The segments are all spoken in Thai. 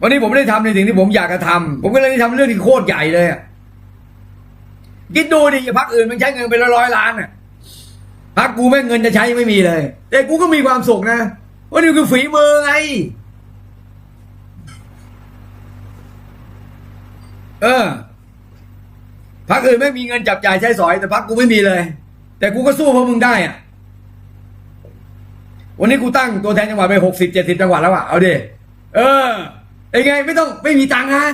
วันนี้ผมไม่ได้ทำในสิ่งที่ผมอยากจะทำผมก็เลยได้ทำเรื่องที่โคตรใหญ่เลยคิดดูดิพักอื่นมันใช้เงินเป็นร้อยล้านอะพักกูแม่งเงินจะใช้ไม่มีเลย แต่กูก็มีความสุขนะว่านี่คือฝีมือไง เออพักอื่นไม่มีเงินจับจ่ายใช้สอย แต่พักกูไม่มีเลย แต่กูก็สู้พวกมึงได้อะวันนี้กูตั้งตัวแทนจังหวัดไปหกสิบเจ็ดสิบจังหวัดแล้วอะเอาดิเออ ไอ้ไงไม่ต้องไม่มีตังค์นะ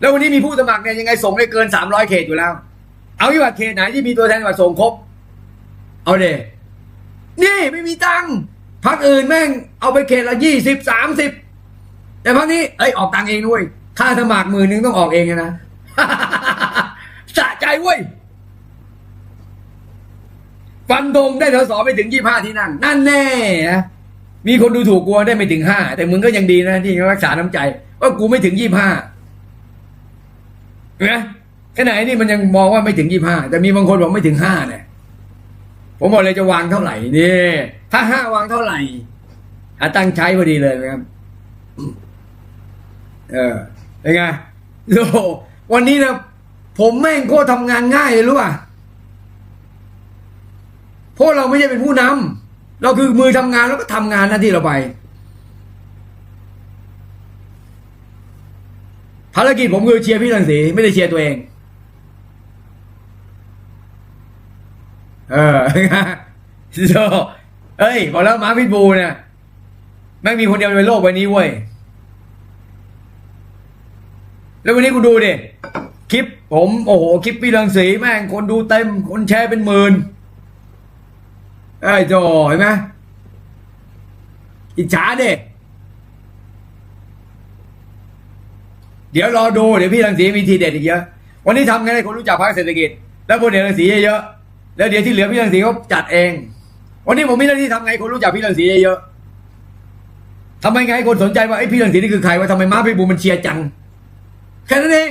แล้ววันนี้มีผู้สมัครเนี่ยยังไงส่งได้เกินสามร้อยเขตอยู่แล้ว เอาที่ว่าเขตไหนที่มีตัวแทนวัดส่งครบ เอาเดนี่ไม่มีตังค์พักอื่นแม่งเอาไปเขตละยี่สิบสามสิบแต่พักนี้เอ้ยออกตังค์เองด้วย ค่าสมัครมื่นหนึ่งต้องออกเองนะสะใจเว้ยฟันธงได้สสไปถึงยี่ห้าที่นั่ง นั่นแน่ มีคนดูถูกกลัวได้ไม่ถึงห้าแต่มึงก็ยังดีนะที่รักษาน้ำใจ ว่ากูไม่ถึงยี่ห้าเห็นไหมขณะนี้มันยังมองว่าไม่ถึงยี่ห้าแต่มีบางคนบอกไม่ถึงห้าเนี่ยผมบอกเลยจะวางเท่าไหร่นี่ถ้าห้าวางเท่าไหร่หาตั้งใช้พอดีเลยนะครับ เออเป็นไงโอ้โหวันนี้นะผมแม่งโคตรทำงานง่ายเลยรู้ป่ะเพราะเราไม่ใช่เป็นผู้นำ เราคือมือทำงานแล้วก็ทำงานหน้าที่เราไป ภารกิจผมคือเชียร์พี่รังสีไม่ได้เชียร์ตัวเอง เออโธ่เอ้ยบอกแล้วมาพิทบูลเนี่ยแม่งมีคนเดียวในโลกใบนี้เว้ย แล้ววันนี้กูดูดิ คลิปผม โอ้โห คลิปพี่รังสีแม่งคนดูเต็ม คนแชร์เป็นหมื่น ไอ้โจเห็นไหมอิจฉาเด็เดี๋ยวรอดู เดี๋ยวพี่รังสีมีทีเด็ดอีกเยอะ วันนี้ทำไงให้คนรู้จักพรรคเศรษฐกิจ แล้วพลเอกรังสีเยอะๆแล้วเดี๋ยวที่เหลือพี่รังสีเขาจัดเอง วันนี้ผมมีหน้าที่ทำไงคนรู้จักพี่รังสีเยอะๆทำไมไงให้คนสนใจว่าไอ้พี่รังสีนี่คือใครว่าทำไมม้าพี่บูมันเชียร์จังแค่นั้นเอง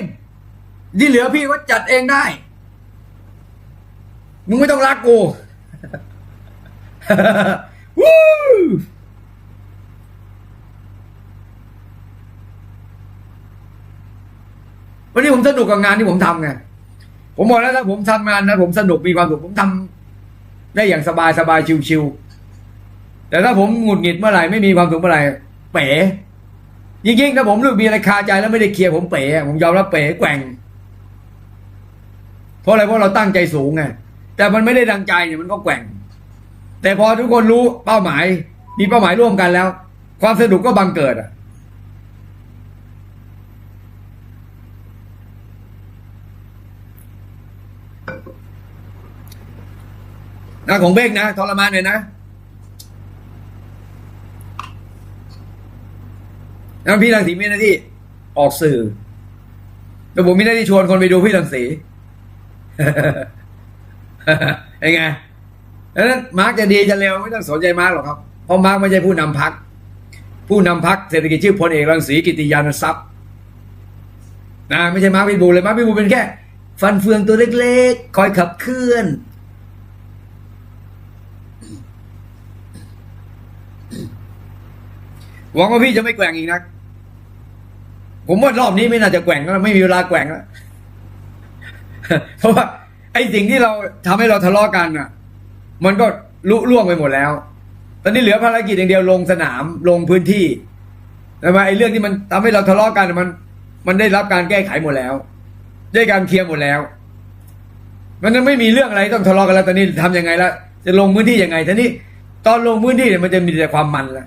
ที่เหลือพี่ก็จัดเองได้ มึงไม่ต้องรักกู วู้วันนี้ผมสนุกกับงานที่ผมทำไง ผมบอกแล้วถ้าผมทำงานนะผมสนุกมีความสุขผมทำได้อย่างสบายสบายชิวๆแต่ถ้าผมหงุดหงิดเมื่อไหร่ไม่มีความสุขเมื่อไหร่เป๋ยิ่งๆถ้าผมรู้มีอะไรคาใจแล้วไม่ได้เคลียร์ผมเป๋ผมยอมรับเป๋แกว่ง เพราะอะไรเพราะเราตั้งใจสูงไงแต่มันไม่ได้ดังใจเนี่ยมันก็แกว่ง แต่พอทุกคนรู้เป้าหมาย มีเป้าหมายร่วมกันแล้ว ความสนุกก็บังเกิดอะนะของเบ้งนะทรมานเลยนะแล้วพี่รังสีมีหน้าที่ออกสื่อแต่ผมมีหน้าที่ชวนคนไปดูพี่รังสีไงไง ดังนั้นมาร์กจะดีจะเร็วไม่ต้องสนใจมาร์กหรอกครับ เพราะมาร์กไม่ใช่ผู้นำพัก ผู้นำพักเศรษฐกิจชื่อพลเอกรังสีกิติยานทรัพย์นะไม่ใช่มาร์กพิบูลเลยมาร์กพิบูลเป็นแค่ ฟันเฟืองตัวเล็กๆ คอยขับเคลื่อนหวังว่าพี่จะไม่แกว่งอีกนะผมว่ารอบนี้ไม่น่าจะแกว่งแล้วไม่มีเวลาแกว่งแล้วเพราะว่าไอ้สิ่งที่เราทำให้เราทะเลาะกันอะ มันก็ลุล่วงไปหมดแล้ว ตอนนี้เหลือภารกิจอย่างเดียวลงสนามลงพื้นที่แต่ว่าไอ้เรื่องที่มันทำให้เราทะเลาะกันมัน มันได้รับการแก้ไขหมดแล้ว ได้การเคลียร์หมดแล้ว มันนั้นไม่มีเรื่องอะไรต้องทะเลาะกันแล้ว ตอนนี้ทำยังไงละจะลงพื้นที่ยังไงทีนี้ ตอนลงพื้นที่เนี่ยมันจะมีแต่ความมันละ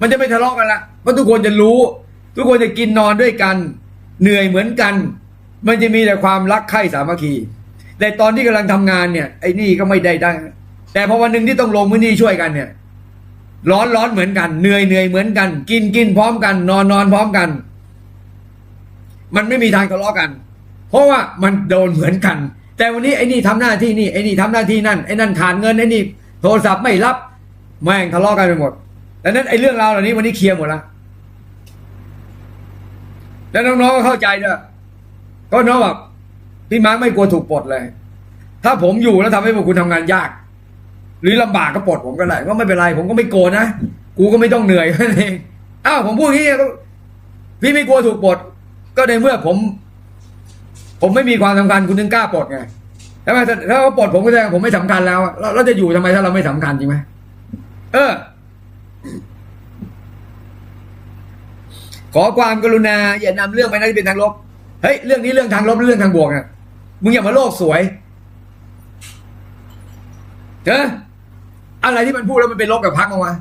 มันจะไม่ทะเลาะกันละเพราะทุกคนจะรู้ ทุกคนจะกินนอนด้วยกัน เหนื่อยเหมือนกัน มันจะมีแต่ความรักใคร่สามัคคีแต่ตอนที่กำลังทำงานเนี่ยไอ้นี่ก็ไม่ได้ได้ แต่พอวันหนึ่งที่ต้องลงพื้นที่ช่วยกันเนี่ย ร้อนร้อนเหมือนกัน เหนื่อยเหนื่อยเหมือนกัน กินกินพร้อมกัน นอนนอนพร้อมกัน มันไม่มีทางทะเลาะกัน เพราะว่ามันโดนเหมือนกัน แต่วันนี้ไอ้นี่ทำหน้าที่นี่ไอ้นี่ทำหน้าที่นั่นไอ้นั่นขาดเงินไอ้นี่โทรศัพท์ไม่รับแม่งทะเลาะกันไปหมดดังนั้นไอ้เรื่องราวเหล่านี้วันนี้เคลียร์หมดแล้วแล้วน้องๆก็เข้าใจด้วยก็น้องแบบพี่มาร์คไม่กลัวถูกปลดเลย ถ้าผมอยู่แล้วทำให้พวกคุณทำงานยาก หรือลำบากก็ปลดผมก็ได้ก็ไม่เป็นไร ผมก็ไม่โกรธนะกูก็ไม่ต้องเหนื่อยแค่นั้นเองอ้าวผมพูดอย่างนี้ก็พี่ไม่กลัวถูกปลดก็ในเมื่อผม ผมไม่มีความสำคัญคุณถึงกล้าปลดไงใช่ไหมถ้าถ้าเขาปลดผมก็แสดงผมไม่สำคัญแล้วเราเราจะอยู่ทำไมถ้าเราไม่สำคัญจริงไหมเออ ขอความกรุณาอย่านำเรื่องไปนะที่เป็นทางลบเฮ้ยเรื่องนี้เรื่องทางลบเรื่องทางบวกอะมึงอย่ามาโลกสวยเจอ อะไรที่มันพูดแล้วมันเป็นลบกับพักมาวะ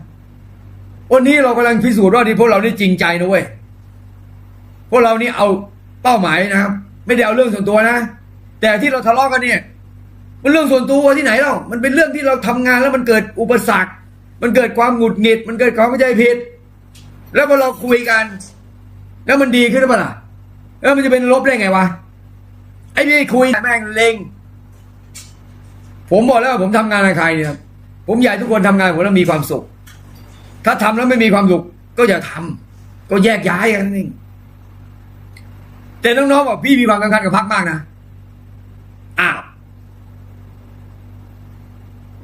วันนี้เรากำลังพิสูจน์ว่าที่พวกเรานี่จริงใจนะเว้ยพวกเรานี่เอาเป้าหมายนะครับ ไม่ได้เอาเรื่องส่วนตัวนะ แต่ที่เราทะเลาะกันเนี่ย มันเรื่องส่วนตัวที่ไหนเล่ามันเป็นเรื่องที่เราทำงานแล้วมันเกิดอุปสรรค มันเกิดความหงุดหงิด มันเกิดความเข้าใจผิด แล้วพอเราคุยกัน แล้วมันดีขึ้นหรือเปล่าล่ะแล้วมันจะเป็นลบได้ไงวะไอ้นี่คุยแม่งเลงผมบอกแล้วว่าผมทำงานกับใครเนี่ยครับ ผมอยากให้ทุกคนทำงานผมแล้วมีความสุข ถ้าทำแล้วไม่มีความสุข ก็อย่าทำก็แยกย้ายกันนั่งแต่น้องๆบอกพี่มีความสำคัญกับพักมากนะอ้าว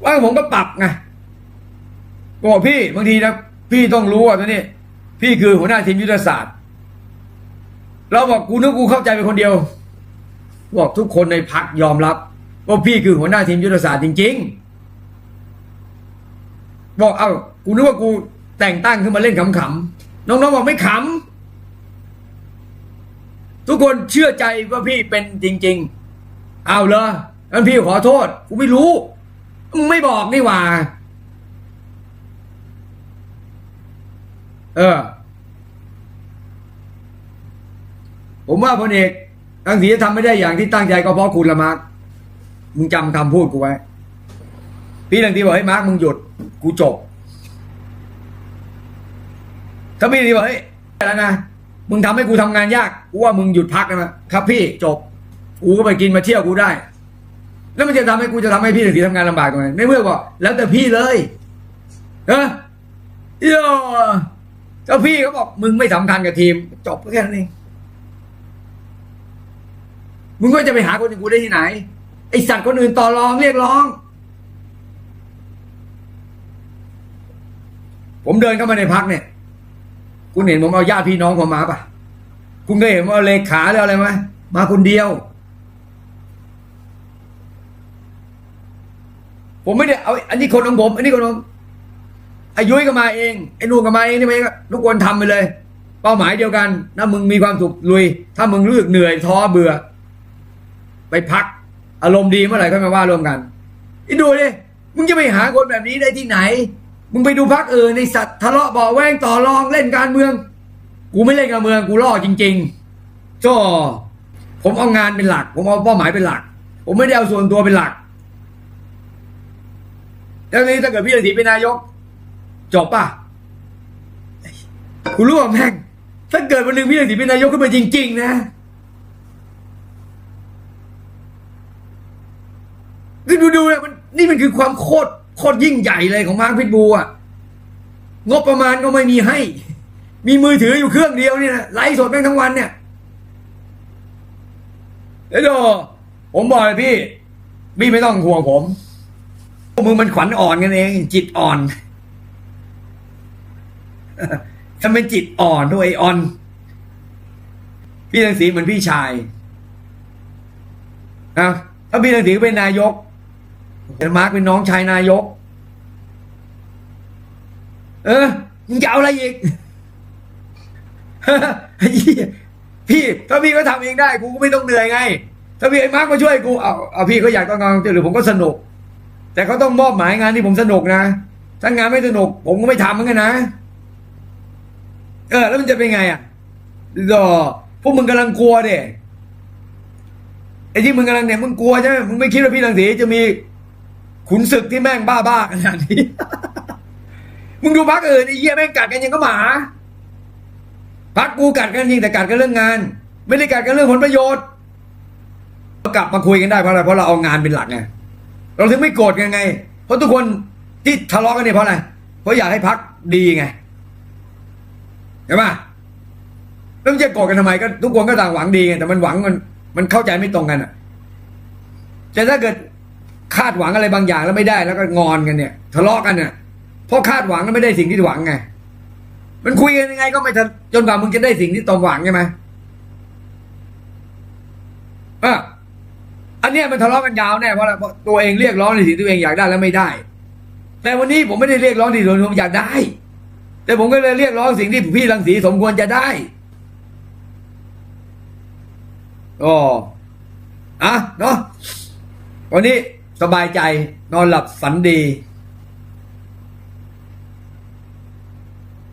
ว่าผมก็ปรับไงบอกพี่บางทีนะพี่ต้องรู้ว่าตัวนี้พี่คือหัวหน้าทีมยุทธศาสตร์ เราบอกกูนึกกูเข้าใจเป็นคนเดียว บอกทุกคนในพักยอมรับว่าพี่คือหัวหน้าทีมยุทธศาสตร์จริง ๆ บอกเอ้ากูนึกว่ากูแต่งตั้งขึ้นมาเล่นขำๆน้องๆบอกไม่ขำทุกคนเชื่อใจว่าพี่เป็นจริง ๆ เอาเลยงั้นพี่ขอโทษ กูไม่รู้มึงไม่บอกนี่หว่า เออ ผมว่าพลเอกทังสีทำไม่ได้อย่างที่ตั้งใจก็เพราะคุณละมาร์คมึงจำคำพูดกูไว้ พี่ทังสีบอกให้มาร์คมึงหยุด กูจบ ถ้าพี่ทังสีบอกเฮ้ยแล้วนะมึงทำให้กูทำงานยากกูว่ามึงหยุดพักนะครับพี่จบกูก็ไปกินมาเที่ยวกูได้ แล้วมันจะทำให้กูจะทำให้พี่ทังสีทำงานลำบากตรงไหนในเมื่อบอกแล้วแต่พี่เลยเออโย่เจ้าพี่เขาบอกมึงไม่สำคัญกับทีม จบแค่นั้นเองมึงก็จะไปหาคนอื่นกูได้ที่ไหนไอสัตว์คนอื่นต่อรองเรียกร้อง ผมเดินเข้ามาในพักเนี่ย คุณเห็นผมเอาญาติพี่น้องผมมาปะคุณเคยเห็นผมเอาเลขาหรืออะไรไหมมาคนเดียว ผมไม่ได้เอา อันนี้คนของผม อันนี้คนของอายุยก็มาเองไอ้นู่นก็มาเองนี่เองทุกคนทำไปเลย เป้าหมายเดียวกันถ้ามึงมีความสุขลุย ถ้ามึงรู้สึกเหนื่อยท้อเบื่อ ไปพัก อารมณ์ดีเมื่อไหร่ก็มาว่าร่วมกันอีดูดิมึงจะไปหาคนแบบนี้ได้ที่ไหน มึงไปดูพักเออในสัตว์ทะเลาะบาะแวงต่อรองเล่นการเมือง กูไม่เล่นการเมืองกูล่อจริงๆก็ผมเอางานเป็นหลัก ผมเอาเป้าหมายเป็นหลัก ผมไม่ได้เอาส่วนตัวเป็นหลักแล้วนี้ถ้าเกิดพี่ฤาษีเป็นนายก จบป่ะกูรู้ว่าแม่งถ้าเกิดวันหนึ่งพี่ฤาษีเป็นนายกขึ้นมาจริง ๆ นะนี่ดูดูเนี่ยมันนี่มันคือความโคตร โคตรยิ่งใหญ่เลยของมาร์คพิทบูอะงบประมาณก็ไม่มีให้ มีมือถืออยู่เครื่องเดียวเนี่ยนะไลฟ์สดแม่งทั้งวันเนี่ยเดี๋ยวผมบอกเลยพี่พี่ไม่ต้องห่วงผมพวกมึงมันขวัญอ่อนกันเอง จิตอ่อนทำเป็นจิตอ่อนด้วยอ่อน พี่ตังสีเหมือนพี่ชายนะถ้าพี่ตังสีเป็นนายก แต่มาร์กเป็นน้องชายนายก เออมึงจะเอาอะไรอีกพี่ถ้าพี่ก็ทำเองได้กูก็ไม่ต้องเหนื่อยไง ถ้าพี่ไอ้มาร์กมาช่วยกูเอาเอาพี่เขาอยากต้องการหรือผมก็สนุก แต่เขาต้องมอบหมายงานที่ผมสนุกนะถ้างานไม่สนุก ผมก็ไม่ทำเหมือนกันนะ เออ แล้วมันจะเป็นไงอะรอพวกมึงกำลังกลัวเด็ไอ้ที่มึงกำลังเนี่ยมึงกลัวใช่ไหมมึงไม่คิดว่าพี่ลังสีจะมี ขุนศึกที่แม่งบ้าบ้าๆขนาดนี้ มึงดูพักอื่นไอ้เหี้ยแม่งกัดกันยังก็หมาพักกูกัดกันจริงแต่กัดกันเรื่องงาน ไม่ได้กัดกันเรื่องผลประโยชน์กลับมาคุยกันได้เพราะอะไรเพราะเราเอางานเป็นหลักไงเราถึงไม่โกรธกันไง เพราะทุกคนที่ทะเลาะกันเนี่ยเพราะอะไรเพราะอยากให้พักดีไงใช่ปะแล้วจะโกรธกันทำไมก็ทุกคนก็ต่างหวังดีไงแต่มันหวังมันมันเข้าใจไม่ตรงกันอะแต่ถ้าเกิด คาดหวังอะไรบางอย่างแล้วไม่ได้แล้วก็งอนกันเนี่ย ทะเลาะกันเนี่ยเพราะคาดหวังแล้วไม่ได้สิ่งที่หวังไง มันคุยกันยังไงก็ไม่ทันจนกว่ามึงจะได้สิ่งที่ตรงหวังใช่ไหมอะอันเนี้ยมันทะเลาะกันยาวแน่เพราะอะไรเพราะตัวเองเรียกร้องในสิ่งที่ตัวเองอยากได้แล้วไม่ได้ แต่วันนี้ผมไม่ได้เรียกร้องที่ผมอยากได้ แต่ผมก็เลยเรียกร้องสิ่งที่พี่รังสีสมควรจะได้อ๋ออะเนาะวันนี้ สบายใจนอนหลับฝันดี